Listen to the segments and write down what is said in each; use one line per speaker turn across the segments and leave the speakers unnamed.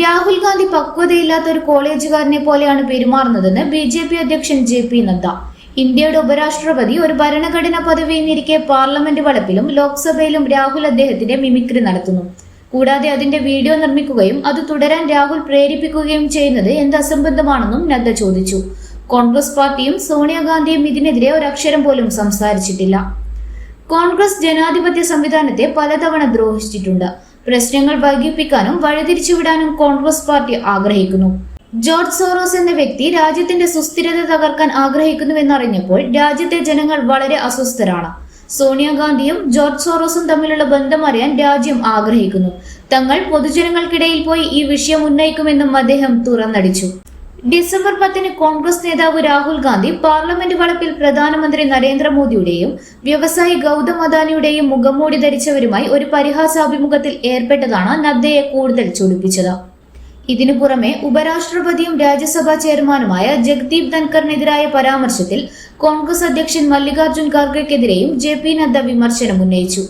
രാഹുൽ ഗാന്ധി പക്വതയില്ലാത്ത ഒരു കോളേജുകാരനെ പോലെയാണ് പെരുമാറുന്നതെന്ന് ബി ജെ പി അധ്യക്ഷൻ ജെ പി നദ്ദ. ഇന്ത്യയുടെ ഉപരാഷ്ട്രപതി ഒരു ഭരണഘടനാ പദവിയെന്നിരിക്കെ പാർലമെന്റ് വളപ്പിലും ലോക്സഭയിലും രാഹുൽ അദ്ദേഹത്തിന്റെ മിമിക്രി നടത്തുന്നു. കൂടാതെ അതിന്റെ വീഡിയോ നിർമ്മിക്കുകയും അത് തുടരാൻ രാഹുൽ പ്രേരിപ്പിക്കുകയും ചെയ്യുന്നത് എന്ത് അസംബന്ധമാണെന്നും നദ്ദ ചോദിച്ചു. കോൺഗ്രസ് പാർട്ടിയും സോണിയാഗാന്ധിയും ഇതിനെതിരെ ഒരക്ഷരം പോലും സംസാരിച്ചിട്ടില്ല. കോൺഗ്രസ് ജനാധിപത്യ സംവിധാനത്തെ പലതവണ ദ്രോഹിച്ചിട്ടുണ്ട്. പ്രശ്നങ്ങൾ വൈകിപ്പിക്കാനും വഴിതിരിച്ചുവിടാനും കോൺഗ്രസ് പാർട്ടി ആഗ്രഹിക്കുന്നു. ജോർജ് സോറോസ് എന്ന വ്യക്തി രാജ്യത്തിന്റെ സുസ്ഥിരത തകർക്കാൻ ആഗ്രഹിക്കുന്നുവെന്നറിഞ്ഞപ്പോൾ രാജ്യത്തെ ജനങ്ങൾ വളരെ അസ്വസ്ഥരാണ്. സോണിയാഗാന്ധിയും ജോർജ് സോറോസും തമ്മിലുള്ള ബന്ധം അറിയാൻ രാജ്യം ആഗ്രഹിക്കുന്നു. തങ്ങൾ പൊതുജനങ്ങൾക്കിടയിൽ പോയി ഈ വിഷയം ഉന്നയിക്കുമെന്നും അദ്ദേഹം തുറന്നടിച്ചു. ഡിസംബർ പത്തിന് കോൺഗ്രസ് നേതാവ് രാഹുൽ ഗാന്ധി പാർലമെന്റ് വളപ്പിൽ പ്രധാനമന്ത്രി നരേന്ദ്രമോദിയുടെയും വ്യവസായി ഗൗതം അദാനിയുടെയും മുഖംമൂടി ധരിച്ചവരുമായി ഒരു പരിഹാസാഭിമുഖത്തിൽ ഏർപ്പെട്ടതാണ് നദ്ദയെ കൂടുതൽ ചൊടിപ്പിച്ചത്. ഇതിനു പുറമെ ഉപരാഷ്ട്രപതിയും രാജ്യസഭാ ചെയർമാനുമായ ജഗ്ദീപ് ധൻഖറിനെതിരായ പരാമർശത്തിൽ കോൺഗ്രസ് അധ്യക്ഷൻ മല്ലികാർജുൻ ഖാർഗെക്കെതിരെയും ജെ പി നദ്ദ വിമർശനം ഉന്നയിച്ചു.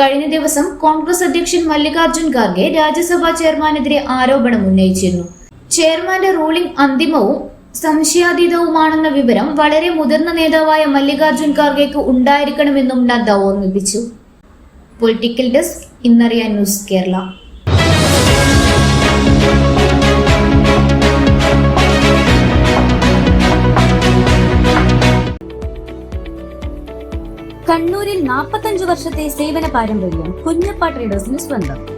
കഴിഞ്ഞ ദിവസം കോൺഗ്രസ് അധ്യക്ഷൻ മല്ലികാർജുൻ ഖാർഗെ രാജ്യസഭാ ചെയർമാനെതിരെ ആരോപണം ഉന്നയിച്ചിരുന്നു. ചെയർമാന്റെ റൂളിംഗ് അന്തിമവും സംശയാതീതവുമാണെന്ന വിവരം വളരെ മുതിർന്ന നേതാവായ മല്ലികാർജുൻ ഖാർഗെക്ക് ഉണ്ടായിരിക്കണമെന്നും നദ്ദ ഓർമ്മിപ്പിച്ചു. പൊളിറ്റിക്കൽ ഡെസ്ക് ഇന്നറിയാൻ ന്യൂസ് കേരള.
കണ്ണൂരിൽ നാൽപ്പത്തഞ്ചു വർഷത്തെ സേവന പാരമ്പര്യം കുഞ്ഞപ്പ ട്രേഡേഴ്സിന് സ്വന്തം.